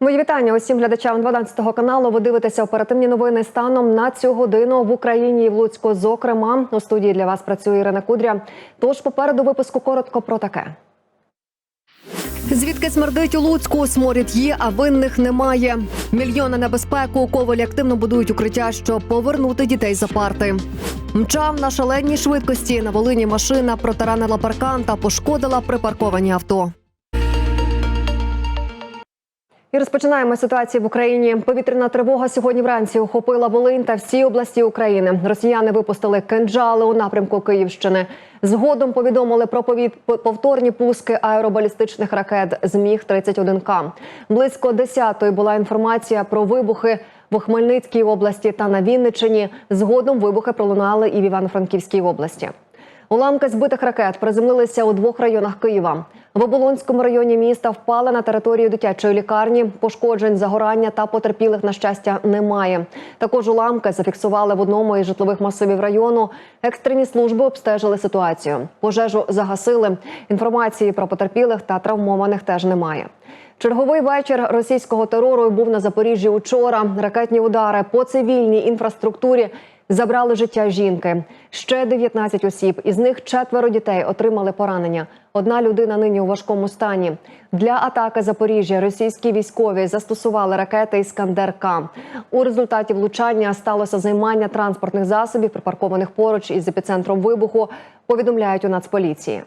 Мої вітання усім глядачам 12 каналу. Ви дивитеся оперативні новини станом на цю годину в Україні і в Луцьку. Зокрема, у студії для вас працює Ірина Кудря. Тож попереду випуску коротко про таке. Звідки смердить у Луцьку? Сморід є, а винних немає. Мільйони на безпеку. Ковалі активно будують укриття, щоб повернути дітей за парти. Мчав на шаленій швидкості. На Волині машина протаранила паркан та пошкодила припарковані авто. І розпочинаємо ситуацію в Україні. Повітряна тривога сьогодні вранці охопила Волинь та всі області України. Росіяни випустили кинджали у напрямку Київщини. Згодом повідомили про повторні пуски аеробалістичних ракет з міг 31 к Близько 10-ї була інформація про вибухи в Хмельницькій області та на Вінниччині. Згодом вибухи пролунали і в Івано-Франківській області. Уламки збитих ракет приземлилися у двох районах Києва. В Оболонському районі міста впали на територію дитячої лікарні. Пошкоджень, загорання та потерпілих на щастя немає. Також уламки зафіксували в одному із житлових масивів району. Екстрені служби обстежили ситуацію. Пожежу загасили. Інформації про потерпілих та травмованих теж немає. Черговий вечір російського терору був на Запоріжжі учора. Ракетні удари по цивільній інфраструктурі забрали життя жінки. Ще 19 осіб, із них четверо дітей отримали поранення. Одна людина нині у важкому стані. Для атаки Запоріжжя російські військові застосували ракети Іскандер К. У результаті влучання сталося займання транспортних засобів, припаркованих поруч із епіцентром вибуху. Повідомляють у Нацполіції.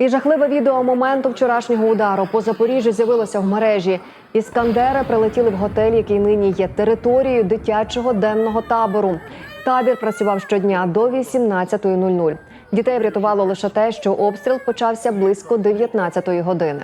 І жахливе відео моменту вчорашнього удару по Запоріжжю з'явилося в мережі. Іскандери прилетіли в готель, який нині є територією дитячого денного табору. Табір працював щодня до 18.00. Дітей врятувало лише те, що обстріл почався близько 19-ї години.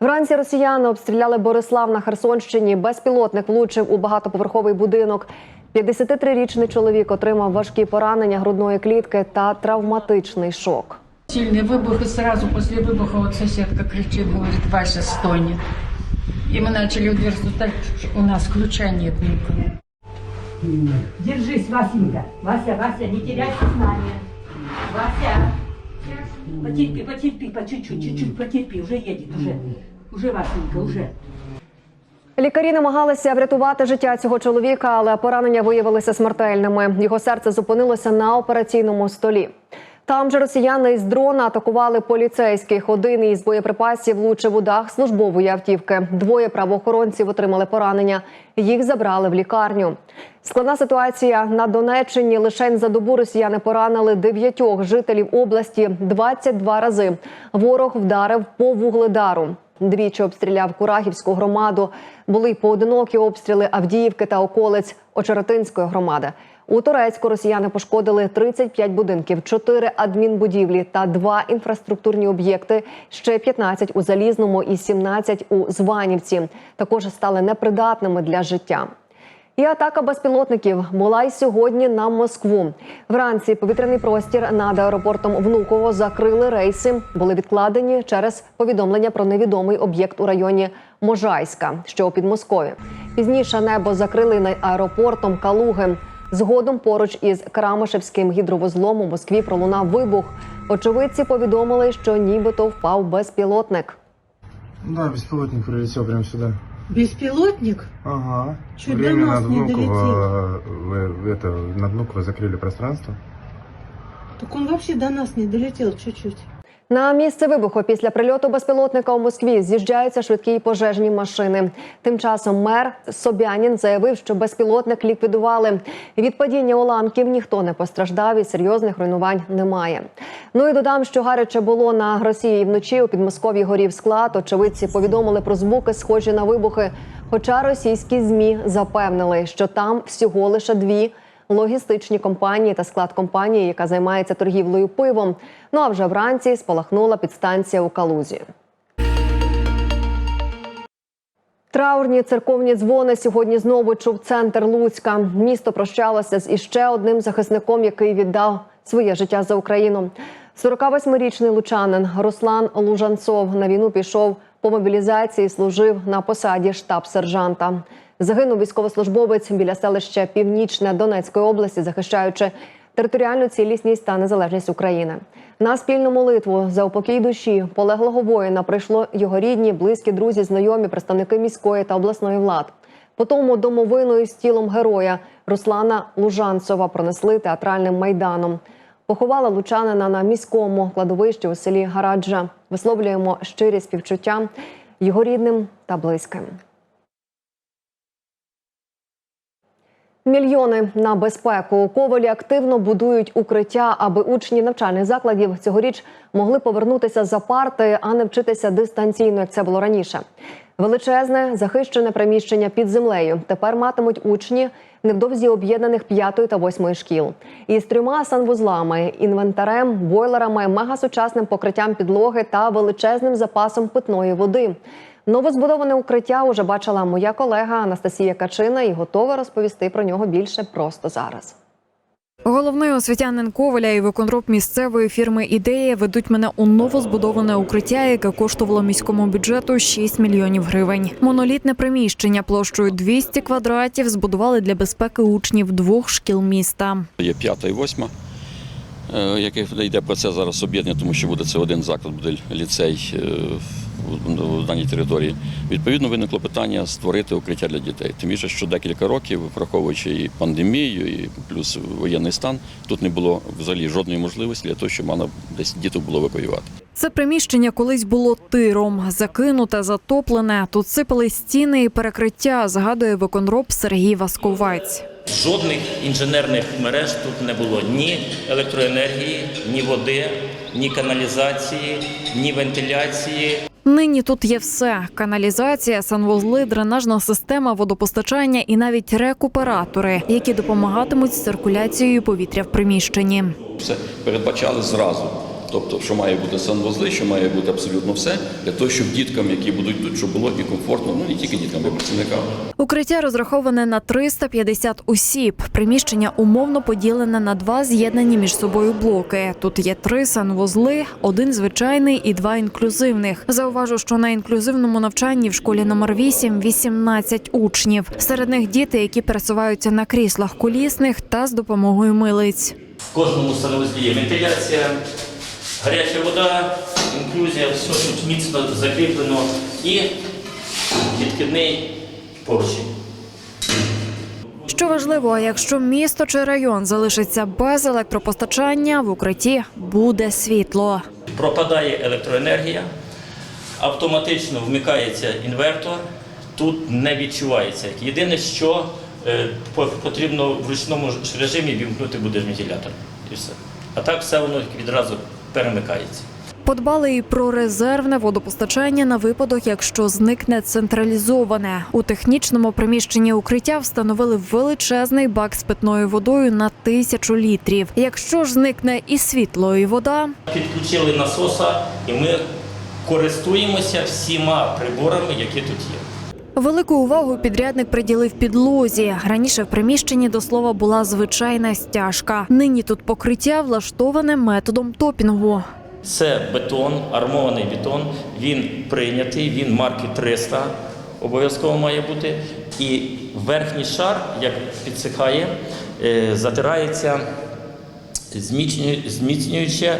Вранці росіяни обстріляли Борислав на Херсонщині. Безпілотник влучив у багатоповерховий будинок. 53-річний чоловік отримав важкі поранення грудної клітки та травматичний шок. Сильный выбух, и сразу после выбуха вот соседка кричит, говорит, Вася стонет. И мы начали в дверь стучать, у нас ключа нет никакого. Держись, Васенька. Вася, Вася, не теряй сознание. Вася. Потерпи, потерпи, по чуть-чуть, чуть-чуть потерпи, уже едет, уже. Уже, Васенька, уже. Лікарі намагалися врятувати життя цього чоловіка, але поранення виявилися смертельними. Його серце зупинилося на операційному столі. Там же росіяни із дрона атакували поліцейських. Один із боєприпасів влучив у дах службової автівки. Двоє правоохоронців отримали поранення. Їх забрали в лікарню. Складна ситуація на Донеччині. Лише за добу росіяни поранили дев'ятьох жителів області 22 рази. Ворог вдарив по вугледару. Двічі обстріляв Курахівську громаду. Були й поодинокі обстріли Авдіївки та околиць Очеретинської громади. У Турецьку росіяни пошкодили 35 будинків, 4 адмінбудівлі та 2 інфраструктурні об'єкти. Ще 15 у Залізному і 17 у Званівці. Також стали непридатними для життя. І атака безпілотників була й сьогодні на Москву. Вранці повітряний простір над аеропортом Внуково закрили рейси. Були відкладені через повідомлення про невідомий об'єкт у районі Можайська, що у Підмоскові. Пізніше небо закрили над аеропортом Калуги. Згодом поруч із Крамишевським гідровузлом у Москві пролунав вибух. Очевидці повідомили, що нібито впав безпілотник. Да, беспилотник прилетел прямо сюда. Беспилотник? Ага. Чуть до Временно нас над не Внуково, вы- вы это, над Внуково закрыли пространство. Так он вообще до нас не долетел чуть-чуть. На місце вибуху після прильоту безпілотника у Москві з'їжджаються швидкі пожежні машини. Тим часом мер Собянін заявив, що безпілотник ліквідували. Від падіння уламків ніхто не постраждав і серйозних руйнувань немає. Ну і додам, що гаряче було на Росії вночі у Підмосков'ї горів склад. Очевидці повідомили про звуки, схожі на вибухи. Хоча російські змі запевнили, що там всього лише дві логістичні компанії та склад компанії, яка займається торгівлею пивом. Ну а вже вранці спалахнула підстанція у Калузі. Траурні церковні дзвони сьогодні знову чув центр Луцька. Місто прощалося з іще одним захисником, який віддав своє життя за Україну. 48-річний лучанин Руслан Лужанцов на війну пішов по мобілізації, служив на посаді штаб-сержанта. Загинув військовослужбовець біля селища Північне Донецької області, захищаючи територіальну цілісність та незалежність України. На спільну молитву за упокій душі полеглого воїна прийшло його рідні, близькі друзі, знайомі, представники міської та обласної влад. Потому домовиною з тілом героя Руслана Лужанцова пронесли театральним майданом. Поховали лучанина на міському кладовищі у селі Гараджа. Висловлюємо щирі співчуття його рідним та близьким. Мільйони на безпеку у Ковалі активно будують укриття, аби учні навчальних закладів цьогоріч могли повернутися за парти, а не вчитися дистанційно, як це було раніше. Величезне захищене приміщення під землею тепер матимуть учні невдовзі об'єднаних п'ятої та восьмої шкіл. Із трьома санвузлами, інвентарем, бойлерами, мегасучасним покриттям підлоги та величезним запасом питної води. Новозбудоване укриття уже бачила моя колега Анастасія Качина і готова розповісти про нього більше просто зараз. Головний освітянин Коваля і виконроб місцевої фірми Ідея ведуть мене у новозбудоване укриття, яке коштувало міському бюджету 6 мільйонів гривень. Монолітне приміщення площею 200 квадратів збудували для безпеки учнів двох шкіл міста. Є п'ята і восьма, е, який йде процес зараз об'єднання, тому що буде це один заклад, буде ліцей е, в- даній території. Відповідно, виникло питання створити укриття для дітей. Тим більше, що декілька років, враховуючи і пандемію, і плюс воєнний стан, тут не було взагалі жодної можливості для того, щоб мало десь діток було евакуювати. Це приміщення колись було тиром, закинуте, затоплене. Тут сипали стіни і перекриття. Згадує виконроб Сергій Васковець. Жодних інженерних мереж тут не було ні електроенергії, ні води, ні каналізації, ні вентиляції. Нині тут є все: каналізація, санвузли, дренажна система, водопостачання і навіть рекуператори, які допомагатимуть з циркуляцією повітря в приміщенні. Все передбачали зразу. Тобто, що має бути санвузли, що має бути абсолютно все, для того, щоб діткам, які будуть тут, щоб було і комфортно, ну не тільки діткам, а працівникам. Укриття розраховане на 350 осіб. Приміщення умовно поділене на два з'єднані між собою блоки. Тут є три санвузли, один звичайний і два інклюзивних. Зауважу, що на інклюзивному навчанні в школі номер 8 – 18 учнів. Серед них діти, які пересуваються на кріслах колісних та з допомогою милиць. В кожному санвузлі є вентиляція, гаряча вода, інклюзія, все тут міцно закріплено і відкидний поручень. Що важливо, якщо місто чи район залишиться без електропостачання, в укритті буде світло. Пропадає електроенергія, автоматично вмикається інвертор, тут не відчувається. Єдине, що е, потрібно в ручному режимі вімкнути буде вентилятор. І все. А так все воно відразу перемикається. Подбали і про резервне водопостачання на випадок, якщо зникне централізоване. У технічному приміщенні укриття встановили величезний бак з питною водою на тисячу літрів. Якщо ж зникне і світло, і вода, Підключили насоса і ми користуємося всіма приборами, які тут є. Велику увагу підрядник приділив підлозі. Раніше в приміщенні до слова була звичайна стяжка. Нині тут покриття влаштоване методом топінгу. Це бетон, армований бетон. Він прийнятий, він марки 300 обов'язково має бути. І верхній шар, як підсихає, е, затирається зміцнююче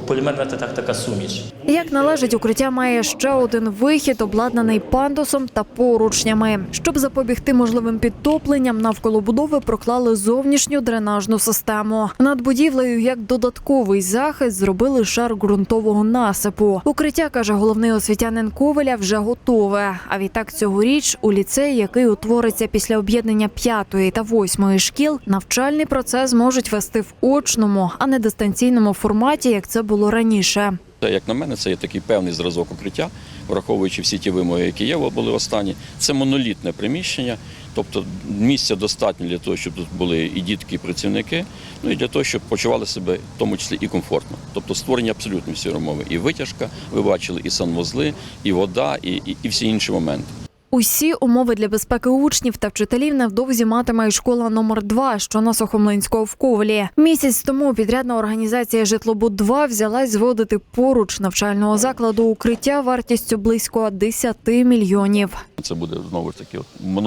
полімерна та- так, така суміш. Як належить, укриття має ще один вихід, обладнаний пандусом та поручнями. Щоб запобігти можливим підтопленням, навколо будови проклали зовнішню дренажну систему. Над будівлею, як додатковий захист, зробили шар ґрунтового насипу. Укриття каже головний освітянин Ковеля, вже готове. А відтак цьогоріч у ліцеї, який утвориться після об'єднання п'ятої та восьмої шкіл, навчальний процес можуть вести в очному, а не дистанційному форматі, як це було раніше. Як на мене, це є такий певний зразок укриття, враховуючи всі ті вимоги, які є, були останні. Це монолітне приміщення, тобто місця достатньо для того, щоб тут були і дітки, і працівники, ну і для того, щоб почували себе в тому числі і комфортно. Тобто створені абсолютно всі умови. І витяжка, ви бачили, і санвузли, і вода, і, і, і всі інші моменти. Усі умови для безпеки учнів та вчителів невдовзі матиме і школа номер 2 що на Сухомлинського в Ковлі. Місяць тому підрядна організація Житлобуд 2 взялась зводити поруч навчального закладу укриття вартістю близько 10 мільйонів. Це буде знову ж таки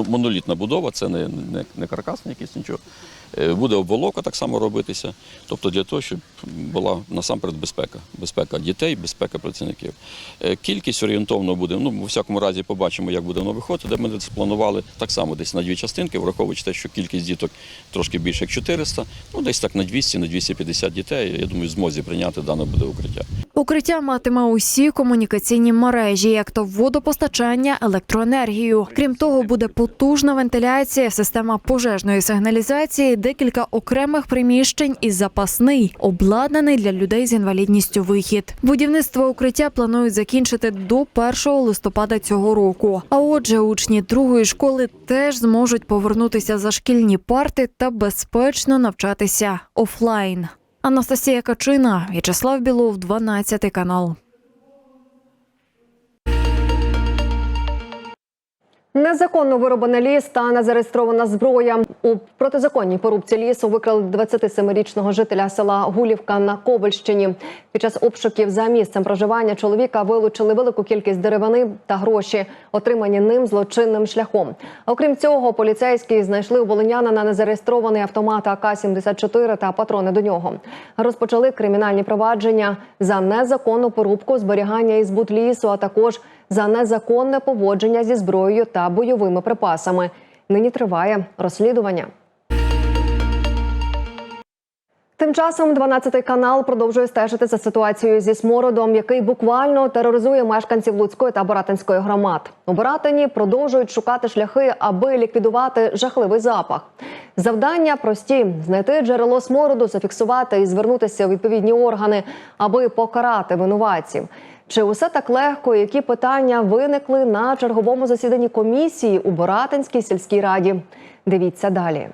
монолітна будова, це не, не, не каркасний якесь нічого. Е, Буде обволока так само робитися. Тобто для того, щоб була насамперед безпека. Безпека дітей, безпека працівників. Е, Кількість орієнтовно буде, ну, у всякому разі, побачимо, як буде воно виходити, де ми це планували так само десь на дві частинки, враховуючи те, що кількість діток трошки більше як 400, ну десь так на 200, на 250 дітей. Я думаю, змозі прийняти дане буде укриття. Укриття матиме усі комунікаційні мережі, як то водопостачання, електроенергію. Крім того, буде потужна вентиляція, система пожежної сигналізації, декілька окремих приміщень і запасний, обладнаний для людей з інвалідністю вихід. Будівництво укриття планують закінчити до 1 листопада цього року. А отже, учні другої школи теж зможуть повернутися за шкільні парти та безпечно навчатися офлайн. Анастасія Качина, В'ячеслав Білов, 12 канал. Незаконно вироблений ліс та незареєстрована зброя у протизаконній порубці лісу викрали 27-річного жителя села Гулівка на Ковальщині. Під час обшуків за місцем проживання чоловіка вилучили велику кількість деревини та гроші, отримані ним злочинним шляхом. Окрім цього, поліцейські знайшли у волинянина незареєстрований автомат АК-74 та патрони до нього. Розпочали кримінальні провадження за незаконну порубку, зберігання і збут лісу, а також за незаконне поводження зі зброєю та бойовими припасами. Нині триває розслідування. Тим часом 12 канал продовжує стежити за ситуацією зі смородом, який буквально тероризує мешканців Луцької та Боратинської громад. У Боратині продовжують шукати шляхи, аби ліквідувати жахливий запах. Завдання прості: знайти джерело смороду, зафіксувати і звернутися у відповідні органи, аби покарати винуватців. Чи усе так легко? Які питання виникли на черговому засіданні комісії у Боратинській сільській раді? Дивіться далі.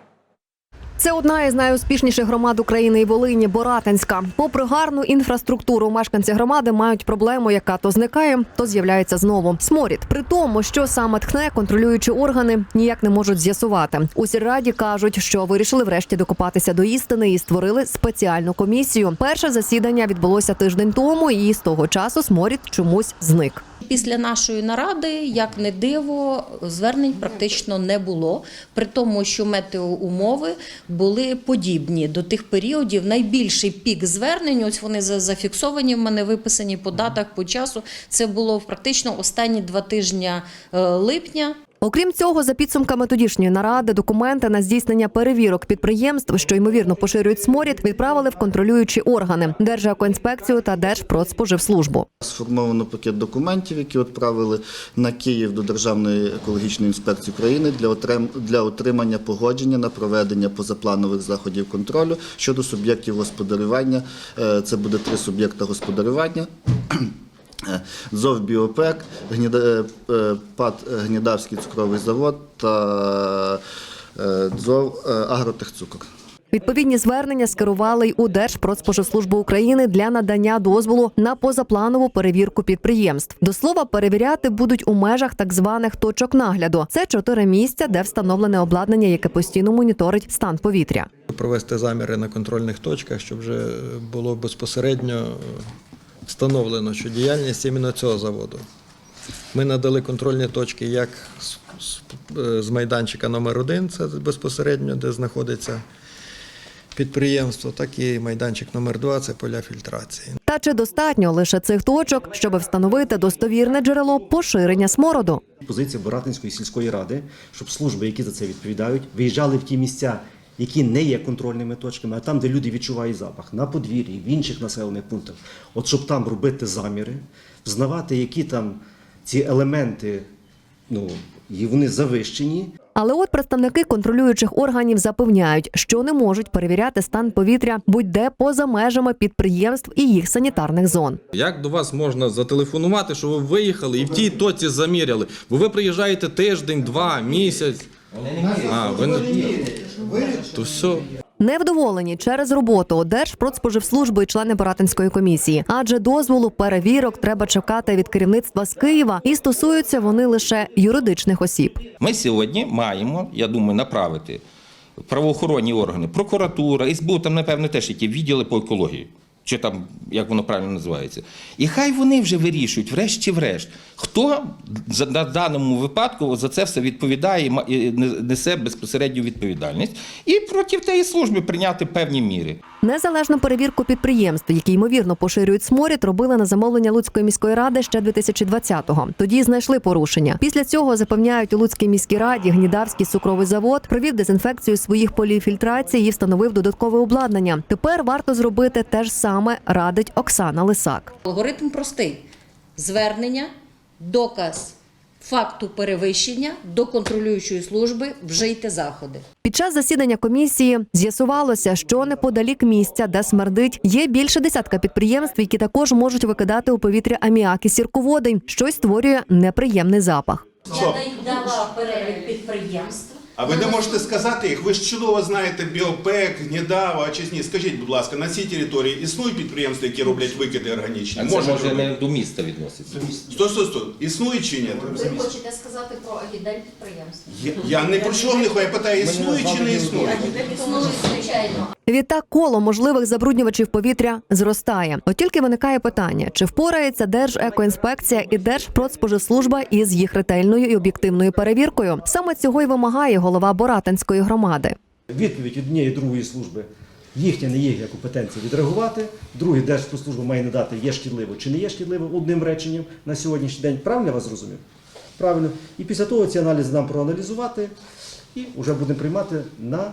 Це одна із найуспішніших громад України і Волині Боратинська. Попри гарну інфраструктуру, мешканці громади мають проблему, яка то зникає, то з'являється знову. Сморід. При тому, що саме тхне, контролюючі органи ніяк не можуть з'ясувати. У сільраді кажуть, що вирішили врешті докопатися до істини і створили спеціальну комісію. Перше засідання відбулося тиждень тому, і з того часу сморід чомусь зник. Після нашої наради, як не диво, звернень практично не було, при тому, що метеоумови були подібні до тих періодів. Найбільший пік звернень, ось вони за- зафіксовані в мене виписані по датах, по часу. Це було практично останні два тижні е, липня. Окрім цього, за підсумками тодішньої наради, документи на здійснення перевірок підприємств, що ймовірно поширюють сморід, відправили в контролюючі органи Держекоінспекцію та Держпродспоживслужбу. Сформовано пакет документів, які відправили на Київ до Державної екологічної інспекції України для для отримання погодження на проведення позапланових заходів контролю щодо суб'єктів господарювання. Е, Це буде три суб'єкта господарювання. Е, ЗОВ «Біопек», Гніда- е, ПАД Гнідавський цукровий завод та е, ЗОВ е, Агротехцукр. Відповідні звернення скерували й у Держпродспоживслужбу України для надання дозволу на позапланову перевірку підприємств. До слова, перевіряти будуть у межах так званих точок нагляду. Це чотири місця, де встановлене обладнання, яке постійно моніторить стан повітря. провести заміри на контрольних точках, щоб вже було безпосередньо встановлено, що діяльність іменно цього заводу. Ми надали контрольні точки як з, з- з майданчика номер 1 це безпосередньо, де знаходиться підприємство, так і майданчик номер 2 це поля фільтрації. Та чи достатньо лише цих точок, щоб встановити достовірне джерело поширення смороду? Позиція Боратинської сільської ради, щоб служби, які за це відповідають, виїжджали в ті місця, які не є контрольними точками, а там, де люди відчувають запах, на подвір'ї, в інших населених пунктах. От щоб там робити заміри, взнавати, які там ці елементи, ну, і вони завищені, Але от представники контролюючих органів запевняють, що не можуть перевіряти стан повітря будь-де поза межами підприємств і їх санітарних зон. Як до вас можна зателефонувати, що ви виїхали і в тій тоці заміряли? Бо ви приїжджаєте тиждень, два, місяць. А, ви не... То все. Невдоволені через роботу Держпродспоживслужби і члени Боратинської комісії, адже дозволу перевірок треба чекати від керівництва з Києва, і стосуються вони лише юридичних осіб. Ми сьогодні маємо, я думаю, направити правоохоронні органи, прокуратура, СБУ, там, напевно, теж які відділи по екології. чи там як воно правильно називається. І хай вони вже вирішують, врешті-врешт, хто за- на даному випадку за це все відповідає і несе безпосередню відповідальність, і проти тієї служби прийняти певні міри. Незалежну перевірку підприємств, які ймовірно поширюють сморід, робили на замовлення Луцької міської ради ще 2020-го. Тоді знайшли порушення. Після цього запевняють у Луцькій міській раді Гнідавський цукровий завод провів дезінфекцію своїх полів фільтрації і встановив додаткове обладнання. Тепер варто зробити те ж саме, радить Оксана Лисак. Алгоритм простий: звернення, доказ факту перевищення до контролюючої служби вжийте заходи. Під час засідання комісії з'ясувалося, що неподалік місця, де смердить, є більше десятка підприємств, які також можуть викидати у повітря аміак і сірководень, що й створює неприємний запах. Я дала перелік підприємств. А ви не можете сказати їх? Ви ж чудово знаєте Біопек, Гнідава, Чесні. Скажіть, будь ласка, на цій території існують підприємства, які роблять викиди органічні? А це Можуть може робити? не до міста відноситься. Сто, сто, сто. Існує чи ні? Ви хочете сказати про агідель підприємств? Я, я не про чого не хочу, я питаю, існує чи не існує? Агідель існує, звичайно. Відтак коло можливих забруднювачів повітря зростає. От тільки виникає питання: чи впорається Держекоінспекція і Держпродспоживслужба із їх ретельною і об'єктивною перевіркою? Саме цього й вимагає голова Боратинської громади. Відповідь однієї і другої служби. Їхня не є компетенція відреагувати. Другий Держпродслужба має надати, є шкідливо чи не є шкідливо одним реченням на сьогоднішній день. Правильно я вас зрозумів? Правильно. І після того ці аналізи нам проаналізувати і вже будемо приймати на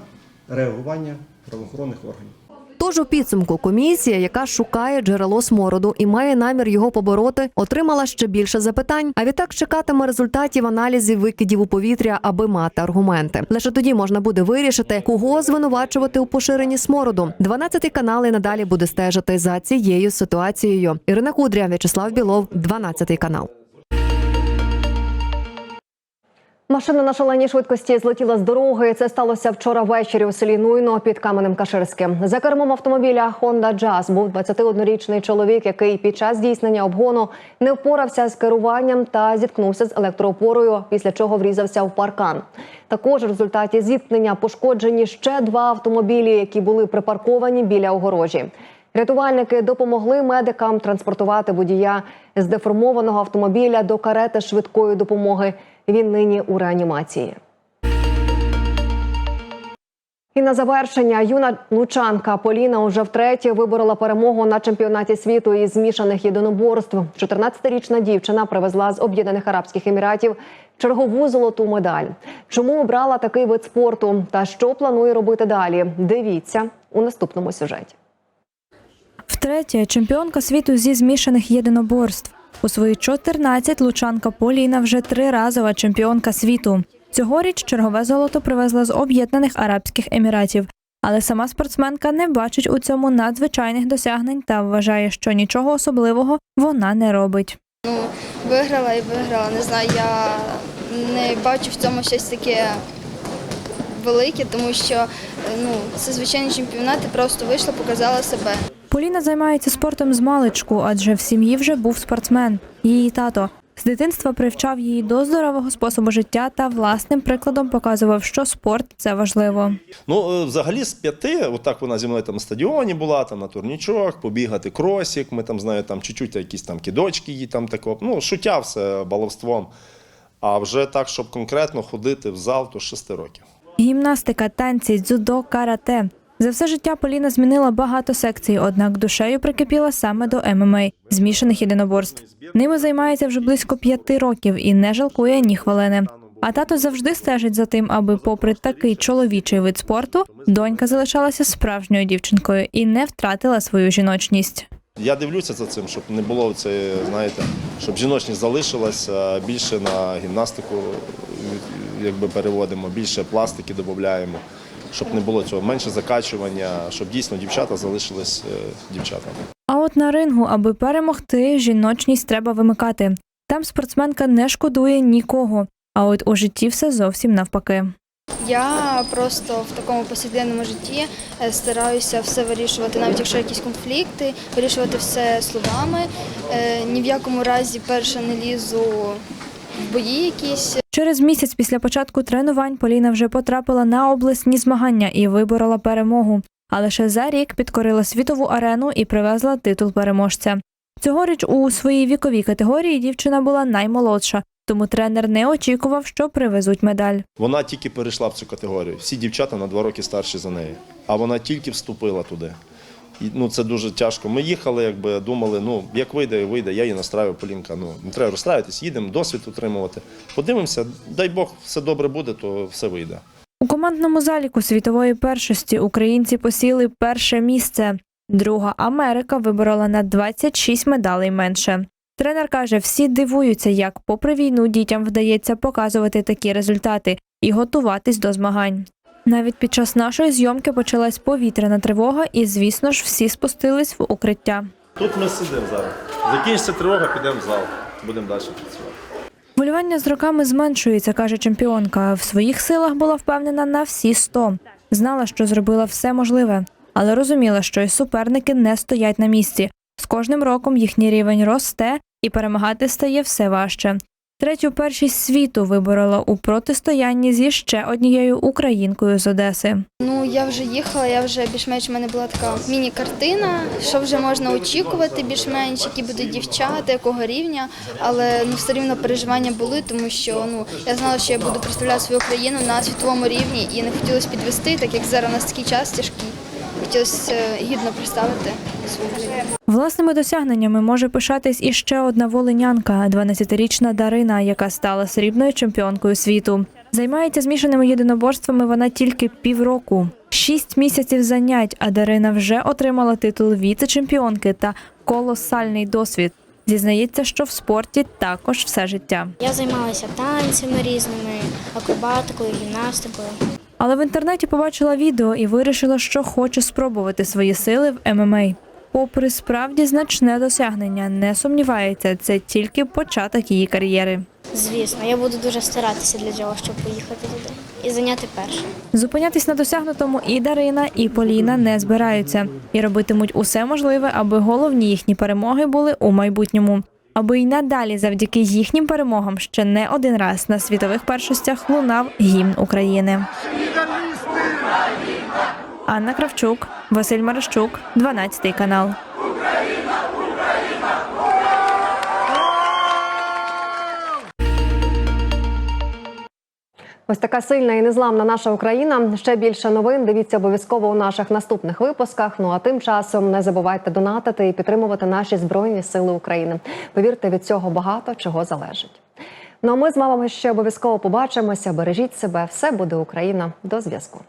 реагування правоохоронних органів. Тож у підсумку комісія, яка шукає джерело смороду і має намір його побороти, отримала ще більше запитань. А відтак чекатиме результатів аналізів викидів у повітря, аби мати аргументи. Лише тоді можна буде вирішити, кого звинувачувати у поширенні смороду. 12 канал і надалі буде стежити за цією ситуацією. Ірина Кудря, В'ячеслав Білов, 12 канал. Машина на шаленій швидкості злетіла з дороги. Це сталося вчора ввечері у селі Нуйно під Каменем Каширським. За кермом автомобіля Honda Jazz був 21-річний чоловік, який під час здійснення обгону не впорався з керуванням та зіткнувся з електроопорою, після чого врізався в паркан. Також в результаті зіткнення пошкоджені ще два автомобілі, які були припарковані біля огорожі. Рятувальники допомогли медикам транспортувати водія з деформованого автомобіля до карети швидкої допомоги. Він нині у реанімації. І на завершення юна лучанка Поліна уже втретє виборола перемогу на чемпіонаті світу із змішаних єдиноборств. 14-річна дівчина привезла з Об'єднаних Арабських Еміратів чергову золоту медаль. Чому обрала такий вид спорту та що планує робити далі? Дивіться у наступному сюжеті. Втретє, чемпіонка світу зі змішаних єдиноборств. У свої 14 лучанка Поліна вже триразова чемпіонка світу. Цьогоріч чергове золото привезла з Об'єднаних Арабських Еміратів. Але сама спортсменка не бачить у цьому надзвичайних досягнень та вважає, що нічого особливого вона не робить. Ну, виграла і виграла. Не знаю, я не бачу в цьому щось таке велике, тому що ну, це звичайні чемпіонати, просто вийшла, показала себе. Поліна займається спортом з маличку, адже в сім'ї вже був спортсмен. Її тато з дитинства привчав її до здорового способу життя та власним прикладом показував, що спорт це важливо. Ну, е, взагалі з п'яти, отак вона зі мною там на стадіоні була, там на турнічок, побігати кросік, ми там знаю, там чуть-чуть якісь там кидочки їй там тако. Ну, шуття все баловством. А вже так, щоб конкретно ходити в зал, то з шести років. Гімнастика, танці, дзюдо, карате. За все життя Поліна змінила багато секцій, однак душею прикипіла саме до ММА – змішаних єдиноборств. Ними займається вже близько п'яти років і не жалкує ні хвилини. А тато завжди стежить за тим, аби, попри такий чоловічий вид спорту, донька залишалася справжньою дівчинкою і не втратила свою жіночність. Я дивлюся за цим, щоб не було це, знаєте, щоб жіночність залишилася, більше на гімнастику якби переводимо, більше пластики додаємо, щоб не було цього, менше закачування, щоб дійсно дівчата залишились е, дівчатами. А от на рингу, аби перемогти, жіночність треба вимикати. Там спортсменка не шкодує нікого. А от у житті все зовсім навпаки. Я просто в такому повсякденному житті е, стараюся все вирішувати, навіть якщо якісь конфлікти, вирішувати все словами. Е, Ні в якому разі перше не лізу бої якісь. Через місяць після початку тренувань Поліна вже потрапила на обласні змагання і виборола перемогу. а лише за рік підкорила світову арену і привезла титул переможця. Цьогоріч у своїй віковій категорії дівчина була наймолодша, тому тренер не очікував, що привезуть медаль. Вона тільки перейшла в цю категорію. Всі дівчата на два роки старші за неї. А вона тільки вступила туди. Ну, це дуже тяжко. Ми їхали, якби думали, ну як вийде, вийде. Я її настраю, Полінка. Ну не треба розстраюватись, їдемо, досвід отримувати. Подивимося, дай Бог, все добре буде, то все вийде. У командному заліку світової першості українці посіли перше місце. Друга Америка виборола на 26 медалей менше. Тренер каже, всі дивуються, як попри війну дітям вдається показувати такі результати і готуватись до змагань. Навіть під час нашої зйомки почалась повітряна тривога, і, звісно ж, всі спустились в укриття. Тут ми сидимо зараз. Закінчиться тривога, підемо в зал. Будемо далі працювати. Хвилювання з роками зменшується, каже чемпіонка. В своїх силах була впевнена на всі 100. Знала, що зробила все можливе, але розуміла, що й суперники не стоять на місці. З кожним роком їхній рівень росте і перемагати стає все важче. Третю першість світу виборола у протистоянні зі ще однією українкою з Одеси. Ну, я вже їхала, я вже більш-менш в мене була така міні-картина, що вже можна очікувати, більш-менш, які будуть дівчата, якого рівня. Але ну, все рівно переживання були, тому що ну, я знала, що я буду представляти свою країну на світовому рівні і не хотілося підвести, так як зараз у нас такий час тяжкий. Хотілося е, гідно представити свою. Власними досягненнями може пишатись і ще одна волинянка, 12-річна Дарина, яка стала срібною чемпіонкою світу. Займається змішаними єдиноборствами вона тільки півроку. Шість місяців занять, а Дарина вже отримала титул віце-чемпіонки та колосальний досвід. Зізнається, що в спорті також все життя. Я займалася танцями різними, акробатикою, гімнастикою. Але в інтернеті побачила відео і вирішила, що хоче спробувати свої сили в ММА. Попри справді значне досягнення, не сумнівається, це тільки початок її кар'єри. Звісно, я буду дуже старатися для цього, щоб поїхати туди і зайняти перше. Зупинятись на досягнутому і Дарина, і Поліна не збираються і робитимуть усе можливе, аби головні їхні перемоги були у майбутньому. Аби й надалі, завдяки їхнім перемогам, ще не один раз на світових першостях лунав гімн України. Анна Кравчук, Василь Марищук, 12 канал. Ось така сильна і незламна наша Україна. Ще більше новин. Дивіться обов'язково у наших наступних випусках. Ну а тим часом не забувайте донатити і підтримувати наші збройні сили України. Повірте, від цього багато чого залежить. Ну а ми з вами ще обов'язково побачимося. Бережіть себе, все буде Україна. До зв'язку.